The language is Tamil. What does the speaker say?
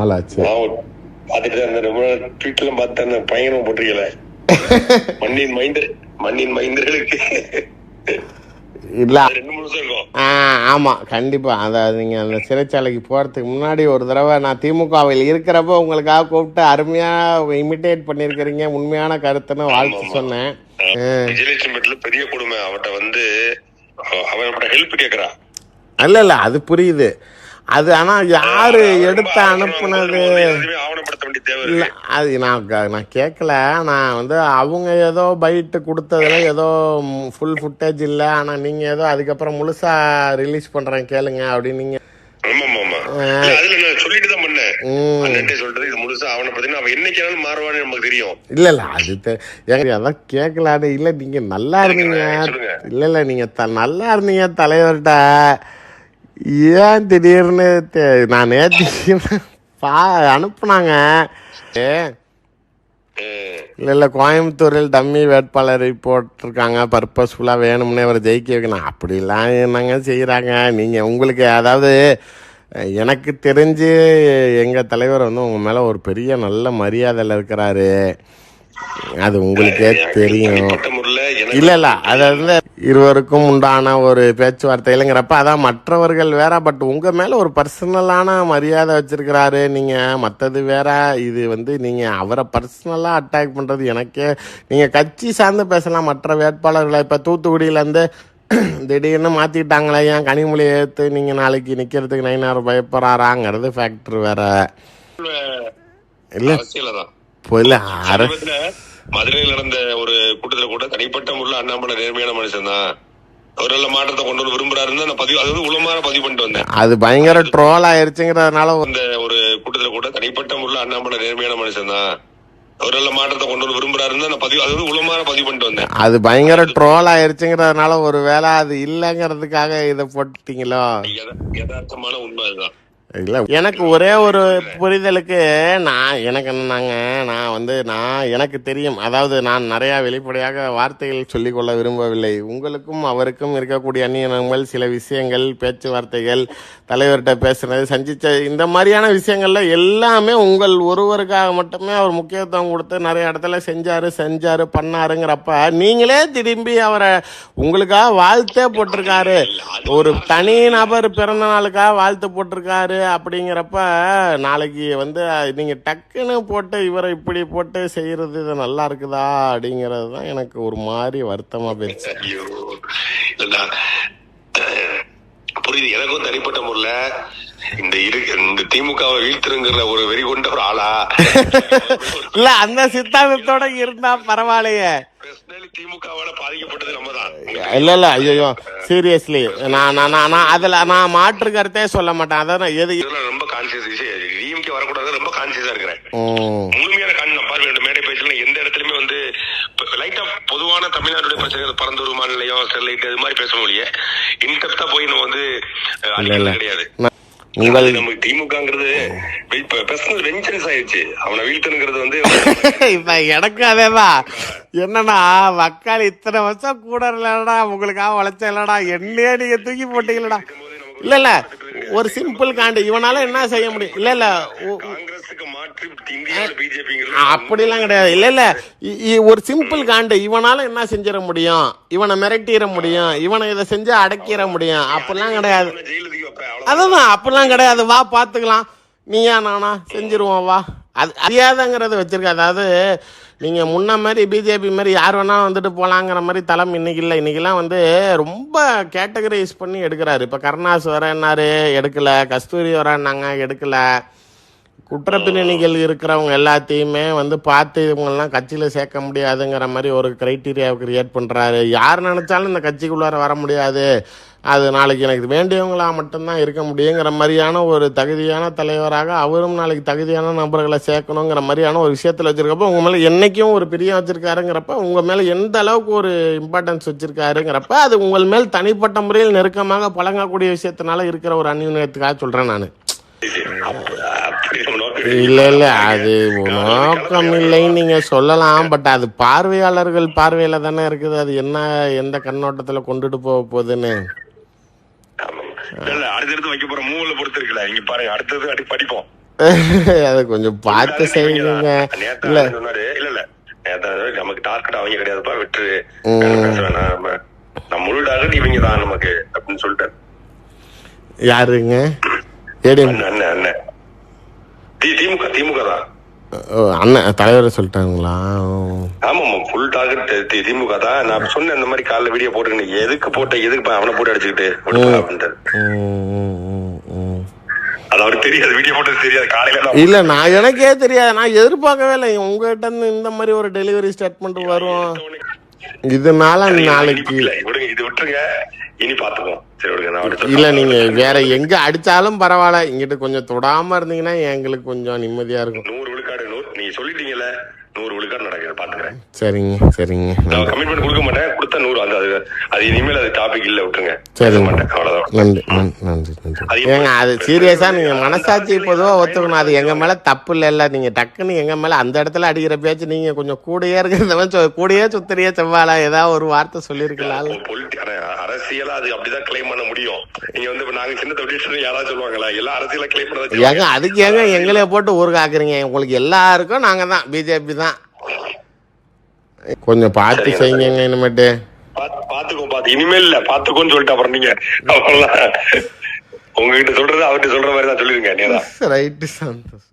நாளாச்சு. பாத்துட்டு ரொம்ப பார்த்தேன் பயங்கரமா போட்டிருக்கல. மண்ணின் மைந்தர் மண்ணின் மைந்தர்களுக்கு. இல்ல. அது ரெண்டு மூணு வருஷம் இருக்கும். ஆ ஆமாம் கண்டிப்பாக அதாவது நீங்கள் அந்த சிறைச்சாலைக்கு போகிறதுக்கு முன்னாடி ஒரு தடவை நான் திமுகவில் இருக்கிறப்ப உங்களுக்காக கூப்பிட்டு அருமையாக இமிட்டேட் பண்ணியிருக்கிறீங்க. உண்மையான கருத்துன்னு வாழ்த்து சொன்னேன். பெரிய கொடுமை. அவட்ட வந்து அவ- அவன் ஹெல்ப் கேக்குறா. இல்லை இல்லை அது புரியுது. அது ஆனால் யார் எடுத்து அனுப்புனது? இல்லை அது நான் நான் கேட்கல நான் வந்து அவங்க ஏதோ பைட்டு கொடுத்ததுல ஏதோ ஃபுல் ஃபுட்டேஜ் இல்லை. ஆனால் நீங்கள் ஏதோ அதுக்கப்புறம் முழுசாக ரிலீஸ் பண்ணுறேன் கேளுங்க அப்படின்னு நீங்கள் இல்ல, இல்ல இல்ல அது ஏங்க அதான் கேட்கலான்னு இல்ல நீங்க நல்லா இருந்தீங்க. இல்ல இல்ல நீங்க நல்லா இருந்தீங்க தலைவர்கிட்ட ஏன் திடீர்னு நான் நேற்று பா அனுப்புனாங்க. இல்ல இல்ல கோயம்புத்தூரில் டம்மி வேட்பாளரை போட்டிருக்காங்க. பர்பஸ்ஃபுல்லா வேணும்னே அவர் ஜெயிக்க வைக்கணும். அப்படிலாம் என்னங்க செய்யறாங்க நீங்க உங்களுக்கு அதாவது எனக்கு தெரிஞ்சு எங்க தலைவர் வந்து உங்க மேல ஒரு பெரிய நல்ல மரியாதையில் இருக்கிறாரு. அது உங்களுக்கே தெரியும். இல்ல இல்ல அது வந்து இருவருக்கும் உண்டான ஒரு பேச்சுவார்த்தை இல்லைங்கிறப்ப அதான் மற்றவர்கள் வேற பட் உங்க மேல ஒரு பர்சனலான மரியாதை வச்சிருக்கிறாரு. நீங்க மத்தது வேற. இது வந்து நீங்க அவரை பர்சனலா அட்டாக் பண்றது எனக்கே. நீங்க கட்சி சார்ந்து பேசலாம். மற்ற வேட்பாளர்களை இப்ப தூத்துக்குடியில இருந்து திடீர்னு மாத்திட்டாங்களே. ஏன் கனிமொழி ஏத்து நீங்க நாளைக்கு நிக்கிறதுக்கு நைனார் பயப்படுறாராங்கிறது ஃபேக்டர் வேற. இல்ல அரசியல தான் மதுரையில் நடந்த ஒரு கூட்டத்துல கூட தனிப்பட்ட முறையில் அண்ணாமலை நேர்மையான மனுஷன் தான். அவர் நல்ல மாற்றத்தை கொண்டு வர விரும்புறாருன்னு நான் பதிவு அது வந்து உளமாற பதிவு பண்ணிட்டு வந்தேன். அது பயங்கர ட்ரோல் ஆயிருச்சுங்கிறதுனால ஒரு- இந்த ஒரு கூட்டத்துல கூட தனிப்பட்ட முறையில் அண்ணாமலை நேர்மையான மனுஷன் தான். அவர் நல்ல மாற்றத்தை கொண்டு வர விரும்புறாருன்னு நான் பதிவு அது வந்து உளமாற பதிவு பண்ணிட்டு வந்தேன். அது பயங்கர ட்ரோல் ஆயிருச்சுங்கிறதுனால ஒரு வேளை அது இல்லைங்கிறதுக்காக இதை போட்டுட்டீங்களோ? யத- யதார்த்தமான உண்மை அதுதான். எனக்கு ஒரே ஒரு புரிதலுக்கு நான் எனக்கு என்னன்னாங்க நான் வந்து நான் எனக்கு தெரியும். அதாவது நான் நிறையா வெளிப்படையாக வார்த்தைகள் சொல்லிக்கொள்ள விரும்பவில்லை. உங்களுக்கும் அவருக்கும் இருக்கக்கூடிய அந்நியனங்கள் சில விஷயங்கள் பேச்சுவார்த்தைகள் தலைவர்கிட்ட பேசுனது சந்தித்த இந்த மாதிரியான விஷயங்களில் எல்லாமே உங்கள் ஒருவருக்காக மட்டுமே அவர் முக்கியத்துவம் கொடுத்து நிறைய இடத்துல செஞ்சார் செஞ்சார் பண்ணாருங்கிறப்ப நீங்களே திரும்பி அவரை உங்களுக்காக வாழ்த்தே போட்டிருக்காரு. ஒரு தனி நபர் பிறந்த நாளுக்காக வாழ்த்து போட்டிருக்காரு. அப்படிங்கிறப்ப நாளைக்கு வந்து நீங்க டக்குன்னு போட்டு இவரை இப்படி போட்டு செய்யறது இது நல்லா இருக்குதா? அப்படிங்கிறது தான் எனக்கு ஒரு மாதிரி வருத்தமா போயிடுச்சு. ஐயோ புரியுது. எனக்கும் தனிப்பட்ட முறையில் இந்த இரு இந்த திமுகவை வீழ்த்திருங்கிற ஒரு வெறி கொண்ட ஒரு ஆளா? இல்ல அந்த சித்தாந்தத்தோட இருந்தா பரவாயில்லையே. திமுகவால பாதிக்கப்பட்டது நம்ம தான் இல்ல இல்ல ஐயோ சீரியஸ்லி நான் நான் நான் நான் அதுல நான் மாற்று கருத்தே சொல்ல மாட்டேன். அதான் எது ரொம்ப கான்சியஸ் டிஎம்கே வரக்கூடாது ரொம்ப கான்சியஸா இருக்கிறேன். முழுமையான பார்க்க வேண்டும் மேடை பேசல எந்த இடத்துலயுமே வந்து லைட்டா பொதுவான தமிழ்நாட்டுடைய பிரச்சனைகள் பரந்தூர் மாநிலையம் ஸ்டெர்லைட் இது மாதிரி பேச முடிய இன்டெப்தா போய் நம்ம வந்து கிடையாது. உங்கள் நமக்கு திமுகங்கிறது இப்ப பர்சனல் வெஞ்சன்ஸ் ஆயிடுச்சு. அவனை வீழ்த்தணுங்கிறது வந்து இப்ப எனக்கு அதேதான் என்னன்னா மக்கள் இத்தனை வருஷம் கூட இல்லடா உங்களுக்காக உழைச்ச இல்லடா என்னையே நீங்க தூக்கி போட்டீங்களடா. இல்ல இல்ல ஒரு சிம்பிள் காண்டு இவனால என்ன செய்ய முடியும்? இல்ல இல்ல அப்படிலாம் கிடையாது. இல்ல இல்ல ஒரு சிம்பிள் காண்டு இவனால என்ன செஞ்சிட முடியும்? இவனை மிரட்டிட முடியும்? இவனை இதை செஞ்சு அடக்கிட முடியும்? அப்படிலாம் கிடையாது. அதுதான் அப்படிலாம் கிடையாது. வா பார்த்துக்கலாம். நீயா நானா செஞ்சிருவோம் வா. அது அறியாதங்கிறது வச்சிருக்க. அதாவது நீங்கள் முன்ன மாதிரி பிஜேபி மாதிரி யார் வேணாலும் வந்துட்டு போகலாங்கிற மாதிரி தளம் இன்னைக்கு இல்லை. இன்றைக்கெலாம் வந்து ரொம்ப கேட்டகரைஸ் பண்ணி எடுக்கிறாரு. இப்போ கருணாஸ் வரேன்னாரு எடுக்கலை. கஸ்தூரி வரேன்னாங்க எடுக்கலை. குற்றப்பின்னணிகள் இருக்கிறவங்க எல்லாத்தையுமே வந்து பார்த்து இவங்கெல்லாம் கட்சியில் சேர்க்க முடியாதுங்கிற மாதிரி ஒரு க்ரைட்டீரியாவை கிரியேட் பண்ணுறாரு யார் நினச்சாலும் இந்த கட்சிக்குள்ளார வர முடியாது. அது நாளைக்கு எனக்கு வேண்டியவங்களாக மட்டும்தான் இருக்க முடியுங்கிற மாதிரியான ஒரு தகுதியான தலைவராக அவரும் நாளைக்கு தகுதியான நபர்களை சேர்க்கணுங்கிற மாதிரியான ஒரு விஷயத்தில் வச்சுருக்கப்போ உங்கள் மேலே என்னைக்கும் ஒரு பிரியம் வச்சுருக்காருங்கிறப்ப உங்கள் மேலே எந்த அளவுக்கு ஒரு இம்பார்ட்டன்ஸ் வச்சுருக்காருங்கிறப்ப அது உங்கள் மேல் தனிப்பட்ட முறையில் நெருக்கமாக பழங்கக்கூடிய விஷயத்தினால இருக்கிற ஒரு அந்நியத்துக்காக சொல்கிறேன் நான். இல்லை இல்லை அது நோக்கம் இல்லைன்னு நீங்கள் சொல்லலாம் பட் அது பார்வையாளர்கள் பார்வையில் தானே இருக்குது அது என்ன எந்த கண்ணோட்டத்தில் கொண்டுட்டு போக போகுதுன்னு. இல்ல, அடுத்தடுத்து வைக்க போற மூவில பொறுத்து இருக்குல்ல நீங்க பாருங்க அடுத்தது அடி படிப்போம். அதை கொஞ்சம் பார்த்து செய்யுங்க. இல்ல. இல்ல இல்ல நமக்கு டார்கெட் அவங்க கிடையாதுப்பா வேணாம். நம்ம முழு டார்கெட் இவங்க தான் நமக்கு அப்படின்னு சொல்லிட்டாரு. யாருங்க? ஏடிஎம் அண்ணன் அண்ணன் அண்ணன் தி- திமுக திமுக தான் அண்ணன் தலைவர் சொல்லிட்டாங்களா. ஆமா ஃபுல் டார்கெட் திமுக தான். நான் சொன்னேன் இந்த மாதிரி காலைல வீடியோ போட்டுருக்கேன் எதுக்கு போட்ட எதுக்கு அவனை போட்டு அடிச்சுக்கிட்டு. அது அவருக்கு தெரியாது வீடியோ போட்டது தெரியாது. காலையில இல்ல நான் எனக்கே தெரியாது. நான் எதிர்பார்க்கவே இல்லை. உங்ககிட்ட இருந்து இந்த மாதிரி ஒரு டெலிவரி ஸ்டேட்மெண்ட் வரும். இதனால நாளைக்கு இல்ல விடுங்க இது விட்டுருங்க. இனி பாத்துக்குவோம் சரி விடுங்க நான் அவர்ட்ட இல்ல. நீங்க வேற எங்க அடிச்சாலும் பரவாயில்ல. இங்கிட்ட கொஞ்சம் தொடாம இருந்தீங்கன்னா எங்களுக்கு கொஞ்சம் நிம்மதியா இருக்கும். நீங்க சொல்லிட்டீங்கல்ல நூறு விழுக்காடு நடக்குது. பாத்துக்கிறேன் சரிங்க சரிங்க. நான் கமிட்மெண்ட் கொடுக்க மாட்டேன். கொடுத்தா நூறு. அது அது அது இனிமேல் அது டாபிக் இல்ல விட்டுருங்க. சரிங்க. பேச மாட்டேன். அவ்வளவுதான். நன்றி நன்றி நன்றி. ஏங்க அது சீரியஸா நீங்க மனசாட்சி பொதுவா ஒத்துக்கணும். அது எங்க மேல தப்பு இல்ல நீங்க டக்குன்னு எங்க மேல அந்த இடத்துல அடிக்கிற பேச்சு நீங்க கொஞ்சம் கூடயே இருக்கிறதவன் சொ- கூடயே சுத்தறிய செவ்வாழா. ஏதாவது ஒரு வார்த்தை சொல்லியிருக்கலாம் பொலிட்டி அரசியலா அது அப்படிதான் கிளைம் பண்ண முடியும். நீங்க வந்து நாங்க சின்ன தொழில் யாராவது சொல்லுவாங்களா? எல்லாம் அரசியலா கிளைம் பண்ணதான் ஏங்க அதுக்கு ஏங்க எங்களே போட்டு ஊருக்கு ஆக்குறீங்க உங்களுக்கு எல்லாருக்கும் நாங்க தான். பிஜேபி தான். கொஞ்சம் பார்த்து செய்யுங்க இனிமேட்டு. பாத்து- பாத்துக்கோ பாத்து. இனிமேல் இல்ல பாத்துக்கோன்னு சொல்லிட்டு அப்புறம் நீங்க. உங்ககிட்ட சொல்றது அவர்கிட்ட சொல்ற மாதிரி தான் சொல்லிருங்க ரைட்டு சந்தோஷம்.